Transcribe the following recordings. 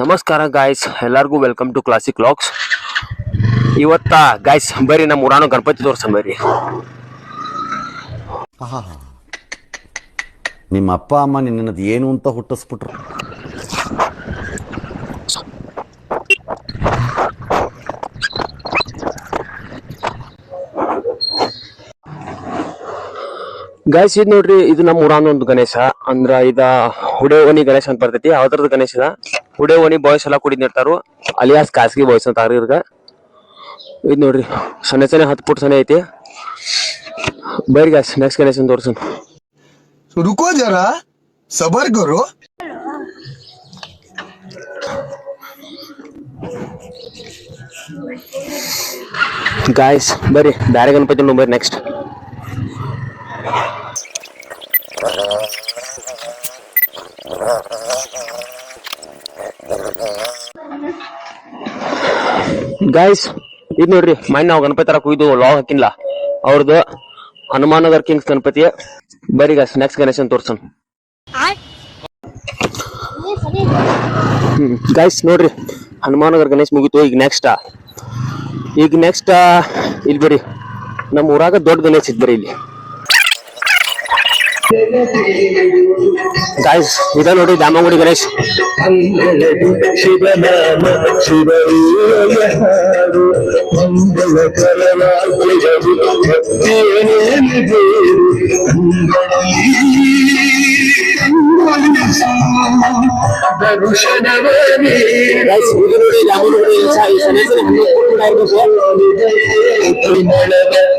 ನಮಸ್ಕಾರ ಗಾಯ್ಸ್ ಎಲ್ಲರಿಗೂ welcome to classic locks ಇವತ್ತ ಗಾಯ್ಸ್ ಬರ್ರಿ ನಮ್ಮ ಊರಾನು ಗಣಪತಿ ತೋರ್ಸಂ ಬರ್ರಿ ನಿಮ್ಮ ಅಪ್ಪ ಅಮ್ಮ ನಿನ್ನದು ಏನು ಅಂತ ಹುಟ್ಟಿಸ್ಬಿಟ್ರು? ಗಾಯ್ಸ್ ಇದು ನೋಡ್ರಿ ಇದು ನಮ್ಮ ಊರಾನ ಒಂದು ಗಣೇಶ. ಅಂದ್ರ ಇದ ಹುಡೇವನಿ ಗಣೇಶ ಅಂತ ಬರ್ತೈತಿ. ಯಾವ್ದ್ರದ್ದು ಗಣೇಶ ಇದ? उड़े ओणि बॉयस कुड़ीतारो अलिया खासगी बॉयस अंतर नोड़ी सने सने हत फुट सने ऐति बैर गैस नेक्स्ट तोर्स रुको जरा सबर करो गायस् बर बारे गणपति नंबर नेक्स्ट ಗಾಯ್ಸ್ ಇದು ನೋಡ್ರಿ ಮೈನ್ ನಾವು ಗಣಪತಿ ತರ ಹೋಗಿದ್ದು ಲಾಗ್ ಹಾಕಿಲ್ಲ ಅವ್ರದ್ದು ಹನುಮಾನಗರ್ ಕಿಂಗ್ಸ್ ಗಣಪತಿ ಬರೀ ಗಾಯ್ಸ್ ನೆಕ್ಸ್ಟ್ ಗಣೇಶನ್ ತೋರ್ಸನ್ ಗಾಯ್ಸ್ ನೋಡ್ರಿ ಹನುಮಾನಗರ್ ಗಣೇಶ್ ಮುಗೀತು, ಈಗ ನೆಕ್ಸ್ಟ್ ಈಗ ನೆಕ್ಸ್ಟ್ ಇಲ್ಲಿ ಬರ್ರಿ ನಮ್ಮ ಊರಾಗ ದೊಡ್ಡ ಗಣೇಶ್ ಇದ್ ಬರ್ರಿ ಇಲ್ಲಿ. guys without notice damaguri ganesh Guys, we're gonna do Damodari Sai. So, let's go.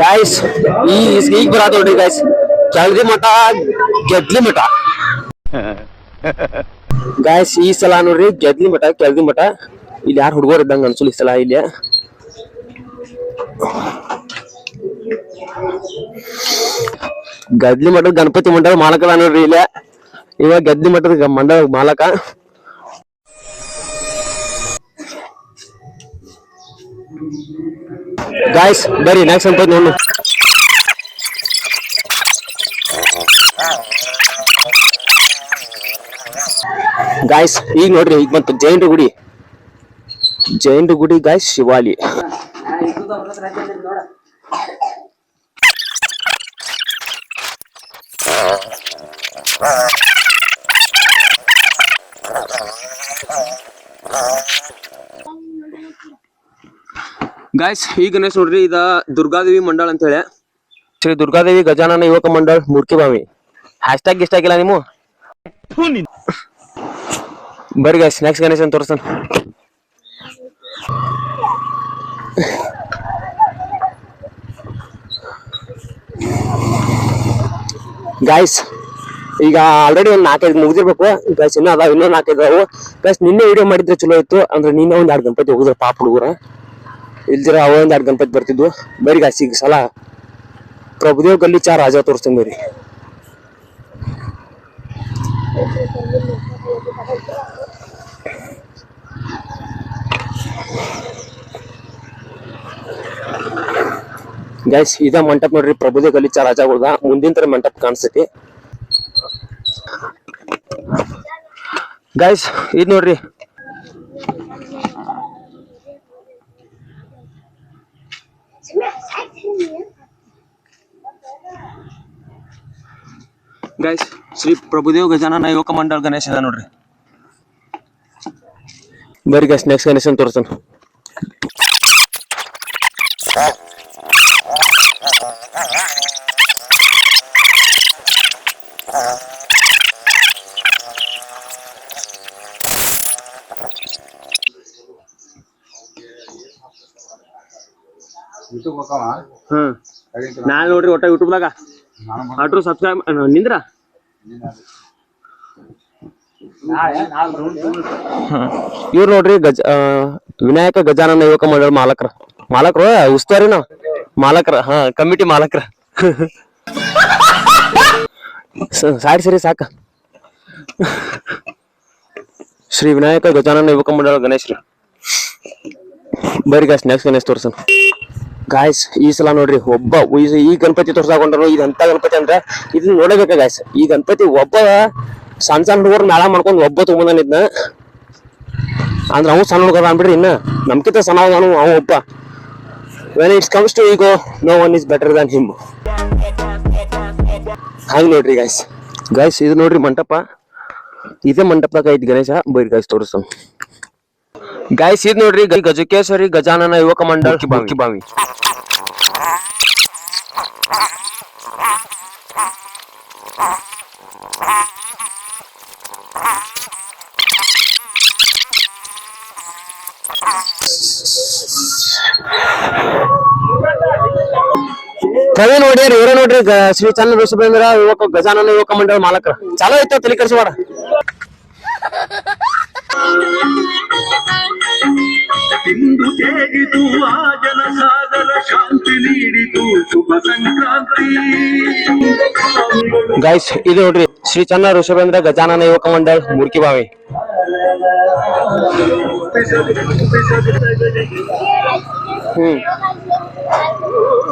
Guys ಈ ಈಗ ಬರತ್ತ ನೋಡ್ರಿ ಗಾಯ್ಸ್ ಕೆಳದಿ ಮಠ ಗೆದ್ಲಿ ಮಠ. ಗಾಯ್ಸ್ ಈ ಸಲ ನೋಡ್ರಿ ಗೆದ್ಲಿ ಮಠ ಕೆಳದಿ ಮಠ. ಇಲ್ಲಿ ಯಾರು ಹುಡುಗರು ಇದ್ದಂಗ ಅನ್ಸುಲ್ ಈ ಸಲ ಇಲ್ಲಿ. ಗದ್ಲಿ ಮಠದ ಗಣಪತಿ ಮಂಡಳ ಮಾಲಕ ನೋಡ್ರಿ ಇಲ್ಲ. ಇವಾಗ ಗದ್ಲಿ ಮಠದ ಮಂಡಳ ಮಾಲಕ. ಗಾಯ್ಸ್ ಬರ್ರಿ ನೆಕ್ಸ್ಟ್ ಗಣಪತಿ ನೋಡು ಗಾಯ್ಸ್ ಈಗ ನೋಡ್ರಿ ಈಗ ಬಂತು ಜೈನ್ರ ಗುಡಿ ಜೈನ್ರ ಗುಡಿ ಗಾಯ್ಸ್ ಶಿವಾಲಿ ಗಾಯ್ಸ್ ಈ ಗಣೇಶ್ ನೋಡ್ರಿ, ಇದ ದುರ್ಗಾದೇವಿ ಮಂಡಳ ಅಂತ ಹೇಳಿ. ಶ್ರೀ ದುರ್ಗಾದೇವಿ ಗಜಾನನ ಯುವಕ ಮಂಡಳ ಮುರ್ಕಿಬಾವಿ ಹ್ಯಾಶ್ ಟ್ಯಾಗ್ ಇಷ್ಟ ಆಗಿಲ್ಲ ನೀವು ಬರ್ರಿ ಗಾಯ್ಸ್ ನೆಕ್ಸ್ಟ್ ಗಣೇಶ್ ಅಂತ ತೋರ್ಸನ್ ಗಾಯ್ಸ್ ಈಗ ಆಲ್ರೆಡಿ ಒಂದ್ ನಾಲ್ಕೈದು ಮುಗಿದಿರ್ಬೇಕು. ಗಾಯ್ಸ್ ಇನ್ನೂ ಅದಾವ ಇನ್ನೂ ನಾಲ್ಕೈದು ಅವು ಗಾಯ್ಸ್ ನಿನ್ನೆ ವಿಡಿಯೋ ಮಾಡಿದ್ರೆ ಚಲೋ ಇತ್ತು, ಅಂದ್ರೆ ನಿನ್ನೆ ಒಂದ್ ಎರಡು ಗಣಪತಿ ಹೋಗಿದ್ರೆ ಪಾಪ ಹುಡುಗರ. ಇಲ್ದಿರ ಅವ ಒಂದ್ ಎರಡು ಗಣಪತಿ ಬರ್ತಿದ್ವು. ಬರೀ ಗಾಯ್ಸ್ ಈಗ ಸಲ. ಪ್ರಭುದೇವ್ ಗಲ್ಲಿ ಚಾ ರಾಜ ತೋರಿಸ್ತೀನಿ ಬರೀ. ಗೈಸ್ ಇದ ಮಂಟಪ ನೋಡ್ರಿ, ಪ್ರಭುದೇವ್ ಗಲ್ಲಿ ಚಾ ರಾಜಗಳ್ದ ಮುಂದಿನ ತರ ಮಂಟಪ ಕಾಣಿಸ್ತೈತಿ ಗೈಸ್ ಇದು ನೋಡ್ರಿ ಗೈಸ್ ಶ್ರೀ ಪ್ರಭುದೇವ್ ಗಜಾನನ ಯುವಕ ಮಂಡಲ್ ಗಣೇಶ ಅದ ನೋಡ್ರಿ. ಬರ್ರಿ ಗೈಸ್ ನೆಕ್ಸ್ಟ್ ಗಣೇಶನ್ ತೋರ್ಸನ್ ಹ್ಮ್. ನಾ ನೋಡ್ರಿ ಒಟ್ಟ ಯೂಟ್ಯೂಬ್ದಾಗ ಆಟ್ರು ಸಬ್ಸ್ಕ್ರೈಬ್ ನಿಂದ್ರ? ಇವ್ರು ನೋಡ್ರಿ ಗಜ ವಿನಾಯಕ ಗಜಾನನ ಯುವಕ ಮಂಡಳ ಮಾಲಕರ. ಮಾಲಕರು ಉಸ್ತುವಾರಿ ನಾವು. ಮಾಲಕರ, ಹಾ, ಕಮಿಟಿ ಮಾಲಕರ. ಸಾರಿ ಸರಿ, ಸಾಕ. ಶ್ರೀ ವಿನಾಯಕ ಗಜಾನನ ಯುವಕ ಮಂಡಳ ಗಣೇಶ್ ರೀ ಬರ್ರಿ ಗಾಯ್ಸ್ ನೆಕ್ಸ್ಟ್ ಗಣೇಶ್ ತೋರ್ಸನ್. ಗಾಯ್ಸ್ ಈ ಸಲ ನೋಡ್ರಿ, ಒಬ್ಬ ಈ- ಗಣಪತಿ ತೋರ್ಸಾಕೊಂಡ್ರು, ಇದು ಅಂತ ಗಣಪತಿ ಅಂದ್ರೆ ಇದನ್ನ ನೋಡಬೇಕ ಗಾಯ್ಸ್ ಈ ಗಣಪತಿ ಒಬ್ಬ ಸಣ್ಣ ಸಣ್ಣ ಹುಡುಗರು ಮೇಳ ಮಾಡ್ಕೊಂಡು ಒಬ್ಬ ತಗೊಂಬಂದಿದ್ನ ಅಂದ್ರೆ ಅವ್ನು ಸಣ್ಣ ಹುಡುಗರ ಅನ್ಬಿಡ್ರಿ ಇನ್ನ. ನಮ್ಕಿಂತ ಸಣ್ಣ ಅವನು ಅವ ಒಬ್ಬ. When it's comes to ego no one is better than him ಹಾಗೆ ನೋಡ್ರಿ ಗಾಯ್ಸ್ ಗಾಯ್ಸ್ ಇದು ನೋಡ್ರಿ ಮಂಟಪ. ಇದೇ ಮಂಟಪದಾಗ ಐತಿ ಗಣೇಶ, ಬೈರ್ ಗಾಯ್ಸ್ ತೋರಿಸ್ತಾನ ಗಾಯ್ಸ್ ಇದು ನೋಡ್ರಿ ಗ- ಗಜಕೇಶ್ವರಿ ಗಜಾನನ ಯುವಕ ಮಂಡಳ ಬಾವಿ ಕವಿ ನೋಡ್ರಿ ಇವ್ರ ನೋಡ್ರಿ ಗ- ಶ್ರೀ ಚಂದ್ರ ಋಷಭೇಂದ್ರ ಯುವಕ ಗಜಾನನ ಯುವಕ ಮಂಡಳ ಮಾಲಕರ ಚಲೋ ಐತ ತಲೆ ಕರ್ಸಬೇಡ ಇಂದು ತೇಗಿತು ಆ ಜನಸಾಗರ ಶಾಂತಿ ನೀಡಿತು ಶುಭ ಸಂಕ್ರಾಂತಿ ಗೈಸ್ ಇದು ನೋಡ್ರಿ ಶ್ರೀ ಚನ್ನ ಋಷಭೇಂದ್ರ ಗಜಾನನ ಯುವಕ ಮಂಡಳ ಮುರ್ಕಿ ಬಾವಿ ಹ್ಮ್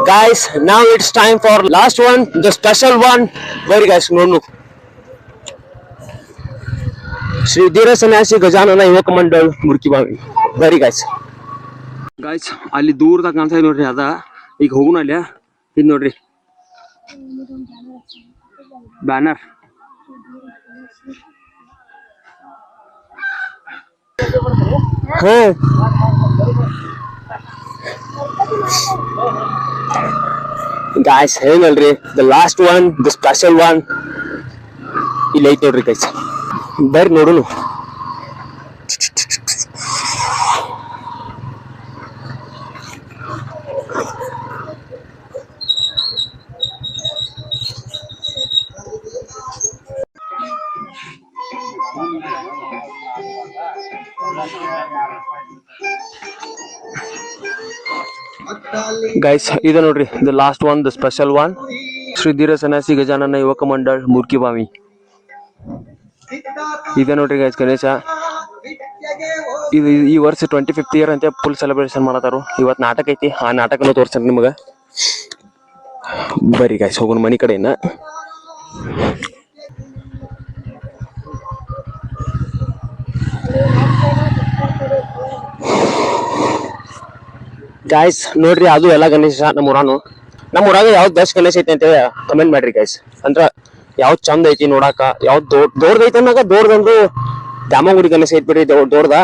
ಗೈಸ್ ನಾವ್ it's time for last one the special one ಬರಿ ಗೈಸ್ ನೋಡ್ನು ಶ್ರೀ ಧೀರ ಸನ್ಯಾಸಿ ಗಜಾನನ ಯುವಕ ಮಂಡಳ ಮುರ್ಕಿ ಬಾವಿ ಬರಿ ಗೈಸ್ ಗೈಸ್ ಅಲ್ಲಿ ದೂರದಾಗ ಕಾಣ್ತಾ ಇದೆ ನೋಡ್ರಿ ಅದ ಈಗ ಹೋಗುಣ ಅಲ್ಲಿ ಇದು ನೋಡ್ರಿ ಬ್ಯಾನರ್ ಹಾ ಗಾಯ್ಸ್ ಏನಲ್ರಿ the last one the special one ಇಲ್ಲಿ ಐತ್ ನೋಡ್ರಿ ಗೈಸ್ ಬರ್ರಿ ನೋಡುನು ಗೈಸ್ ಇದು ನೋಡ್ರಿ the last one the special one Shri ಧೀರ ಸನ್ಯಾಸಿ ಗಜಾನನ ಯುವಕ ಮಂಡಳ್ ಮುರ್ಕಿ ಬಾವಿ ಇದೆ ನೋಡ್ರಿ ಗೈಸ್ ಗಣೇಶ. ಇದು ಈ ವರ್ಷ ಟ್ವೆಂಟಿ ಫಿಫ್ತ್ ಇಯರ್ ಅಂತ ಫುಲ್ ಸೆಲೆಬ್ರೇಷನ್ ಮಾಡತಾರು ಇವತ್ತು ನಾಟಕ ಐತಿ. ಆ ನಾಟಕನೂ ತೋರಿಸ್ತೀನಿ ನಿಮಗೆ. ಬರ್ರಿ ಗಾಯ್ಸ್ ಹೋಗೋಣ ಮನೆ ಕಡೆಯಿಂದ ಗಾಯ್ಸ್ ನೋಡ್ರಿ ಅದು ಎಲ್ಲ ಗಣೇಶ ನಮ್ಮ ಊರಾನು ನಮ್ಮ ಊರಾಗ ಯಾವ್ದು ಬೆಸ್ಟ್ ಗಣೇಶ ಐತಿ ಅಂತ ಕಮೆಂಟ್ ಮಾಡ್ರಿ ಗಾಯ್ಸ್ ಅಂದ್ರ ಯಾವ್ದ್ ಚಂದ ಐತಿ ನೋಡಾಕ, ಯಾವ್ದು ದೊಡ್ಡ ದೊಡ್ಡದ ಐತಿ ಅನ್ನೋಗ ದೊಡ್ಡದೊಂದು ದ್ಯಾಮಗುಡಿ ಗಣೇಶ ಐತಿ ಬಿಡ್ರಿ ದೊಡ್ಡ ದೊಡ್ಡದ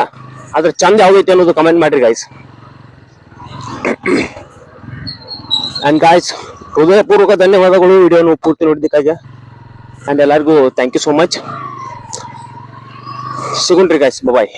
ಅದ್ರ ಚಂದ ಯಾವ್ದು ಐತಿ ಅನ್ನೋದು ಕಮೆಂಟ್ ಮಾಡ್ರಿ ಗಾಯ್ಸ್ ಅಂಡ್ ಗಾಯ್ಸ್ ಹೃದಯಪೂರ್ವಕ ಧನ್ಯವಾದಗಳು ವಿಡಿಯೋನು ಪೂರ್ತಿ ನೋಡಿದ್ದಕ್ಕಾಗಿ. ಅಂಡ್ ಎಲ್ಲರಿಗೂ ಥ್ಯಾಂಕ್ ಯು ಸೋ ಮಚ್ ಸಿಗುಣ್ರಿ ಗಾಯ್ಸ್ ಬಾಯ್